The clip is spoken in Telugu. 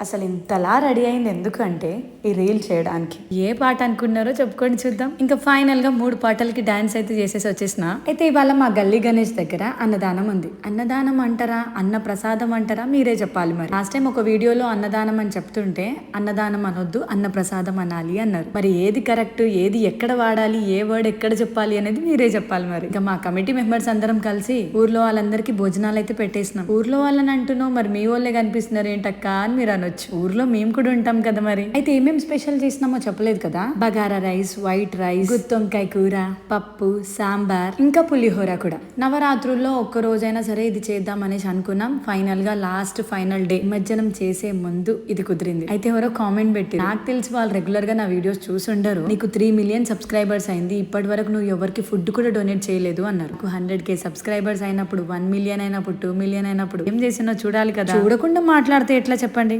అసలు ఇంతలా రెడీ అయింది ఎందుకంటే ఈ రీల్ చేయడానికి. ఏ పాట అనుకున్నారో చెప్పుకొని చూద్దాం. ఇంకా ఫైనల్గా మూడు పాటలకి డాన్స్ అయితే చేసేసి వచ్చేసిన. అయితే ఇవాళ మా గల్లీ గణేష్ దగ్గర అన్నదానం ఉంది. అన్నదానం అంటారా? అన్న ప్రసాదం అంటారా? మీరే చెప్పాలి మరి. లాస్ట్ టైం ఒక వీడియోలో అన్నదానం అని చెప్తుంటే అన్నదానం అనొద్దు అన్న ప్రసాదం అనాలి అన్నారు. మరి ఏది కరెక్ట్? ఏది ఎక్కడ వాడాలి? ఏ వర్డ్ ఎక్కడ చెప్పాలి అనేది మీరే చెప్పాలి మరి. ఇంకా మా కమిటీ మెంబర్స్ అందరం కలిసి ఊర్లో వాళ్ళందరికీ భోజనాలు అయితే పెట్టేసినాం. ఊర్లో వాళ్ళని అంటున్నావు మరి మీ వాళ్ళే కనిపిస్తున్నారు ఏంటక్క అని మీరు అనొచ్చు. ఊర్లో మేము కూడా ఉంటాం కదా మరి. అయితే ఏమేం స్పెషల్ చేసినామో చెప్పలేదు కదా? బగారా రైస్ వైట్ రైస్ గుత్తొంకాయ కూర పప్పు సాంబార్ ఇంకా పులిహోర కూడా. నవరాత్రుల్లో ఒక్క రోజైనా సరే ఇది చేద్దాం అనేసి అనుకున్నాం. ఫైనల్గా లాస్ట్ ఫైనల్ డే నిమజ్జనం చేసే ముందు ఇది కుదిరింది. అయితే ఎవరో కామెంట్ పెట్టి నాకు తెలిసి వాళ్ళు రెగ్యులర్గా నా వీడియోస్ చూసుండరు. నీకు త్రీ మిలియన్ సబ్స్క్రైబర్స్ అయింది. ఇప్పటి వరకు నువ్వు ఎవరికి ఫుడ్ కూడా డొనేట్ చేయలేదు అన్నారు. హండ్రెడ్ కే సబ్స్క్రైబర్స్ అయినప్పుడు వన్ మిలియన్ అయినప్పుడు టూ మిలియన్ అయినప్పుడు ఏం చేసినా చూడాలి కదా. చూడకుండా మాట్లాడితే ఎట్లా చెప్పండి?